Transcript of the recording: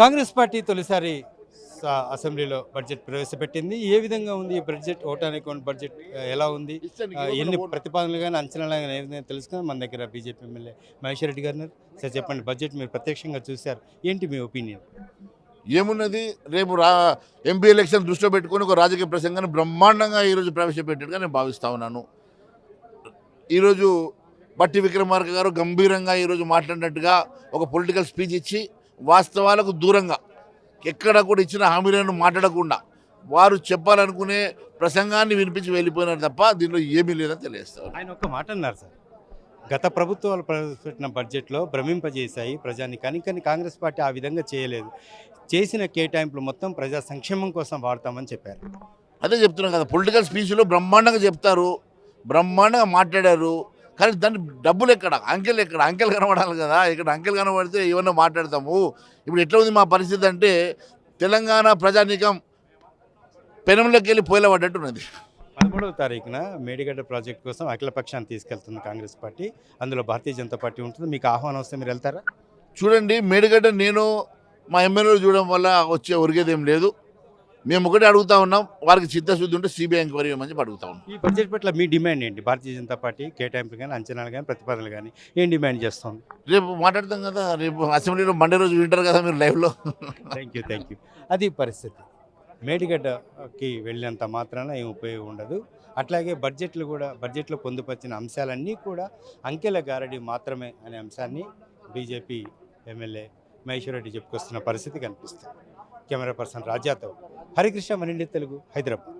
Congress party తొలిసారి అసెంబ్లీలో budget ప్రవేశపెట్టింది. ఏ విధంగా ఉంది ఈ బడ్జెట్? ఓటాన్ అకౌంట్ బడ్జెట్ ఎలా ఉంది? ఎన్ని ప్రతిపాదనలు కానీ అంచనాలు కానీ ఏదైనా తెలుసుకుని మన దగ్గర బీజేపీ ఎమ్మెల్యే మహేశ్వర్ రెడ్డి గారు. సార్ చెప్పండి బడ్జెట్ మీరు ప్రత్యక్షంగా చూశారు. ఏంటి మీ ఒపీనియన్? ఏమున్నది? రేపు రా ఎంపీ ఎలక్షన్ దృష్టిలో పెట్టుకొని ఒక రాజకీయ ప్రసంగాన్ని బ్రహ్మాండంగా ఈరోజు ప్రవేశపెట్టినట్టుగా నేను భావిస్తా ఉన్నాను. ఈరోజు బట్టి విక్రమార్క గారు గంభీరంగా ఈరోజు మాట్లాడినట్టుగా ఒక పొలిటికల్ స్పీచ్ ఇచ్చి వాస్తవాలకు దూరంగా. ఎక్కడ కూడా ఇచ్చిన హామీలను మాట్లాడకుండా వారు చెప్పాలనుకునే ప్రసంగాన్ని వినిపించి వెళ్ళిపోయినారు తప్ప దీనిలో ఏమీ లేదని తెలియస్తారు ఆయన ఒక మాట అన్నారు సార్. గత ప్రభుత్వాలు ప్రవేశపెట్టిన బడ్జెట్లో భ్రమింపజేశాయి ప్రజాని కానీ కానీ కాంగ్రెస్ పార్టీ ఆ విధంగా చేయలేదు. చేసిన కేటాయింపులు మొత్తం ప్రజా సంక్షేమం కోసం వాడతామని చెప్పారు. అదే చెప్తున్నాం కదా పొలిటికల్ స్పీచ్లో బ్రహ్మాండంగా చెప్తారు బ్రహ్మాండంగా మాట్లాడారు కానీ దాని డబ్బులు ఎక్కడ? అంకెలు ఎక్కడ? అంకెలు కనబడాలి కదా. ఇక్కడ అంకెలు కనబడితే ఏమన్నా మాట్లాడతాము? ఇప్పుడు ఎట్లా ఉంది మా పరిస్థితి అంటే తెలంగాణ ప్రజానీకం పెనంలోకి వెళ్ళి పోయిల పడ్డట్టున్నది. పదమూడవ తారీఖున మేడిగడ్డ ప్రాజెక్ట్ కోసం అఖిలపక్షాన్ని తీసుకెళ్తుంది కాంగ్రెస్ పార్టీ. అందులో భారతీయ జనతా పార్టీ ఉంటుంది. మీకు ఆహ్వానం వస్తే మీరు వెళ్తారా? చూడండి మేడిగడ్డ నేను మా ఎమ్మెల్యేలు చూడడం వల్ల వచ్చే ఒరిగేదేం లేదు. మేము ఒకటే అడుగుతా ఉన్నాం వారికి చిత్తశుద్ధి ఉంటే సిబిఐ ఎంక్వైరీ చెప్పి అడుగుతా ఉన్నాం. ఈ బడ్జెట్ పట్ల మీ డిమాండ్ ఏంటి? భారతీయ జనతా పార్టీ కేటాయింపులు కానీ అంచనాలు కానీ ప్రతిపాదనలు కానీ ఏం డిమాండ్ చేస్తుంది? రేపు మాట్లాడతాం కదా రేపు అసెంబ్లీలో మండే రోజు వింటారు కదా మీరు లైవ్లో. థ్యాంక్ యూ థ్యాంక్ యూ అది పరిస్థితి. మేడిగడ్డకి వెళ్ళినంత మాత్రాన ఏం ఉపయోగం ఉండదు. అట్లాగే బడ్జెట్లు కూడా బడ్జెట్లో పొందుపరిచిన అంశాలన్నీ కూడా అంకెల గారడి మాత్రమే అనే అంశాన్ని బీజేపీ ఎమ్మెల్యే మహేశ్వర్ రెడ్డి చెప్పుకొస్తున్న పరిస్థితి కనిపిస్తుంది. కెమెరా పర్సన్ రాజాతో హరికృష్ణ మనిండి తెలుగు హైదరాబాద్.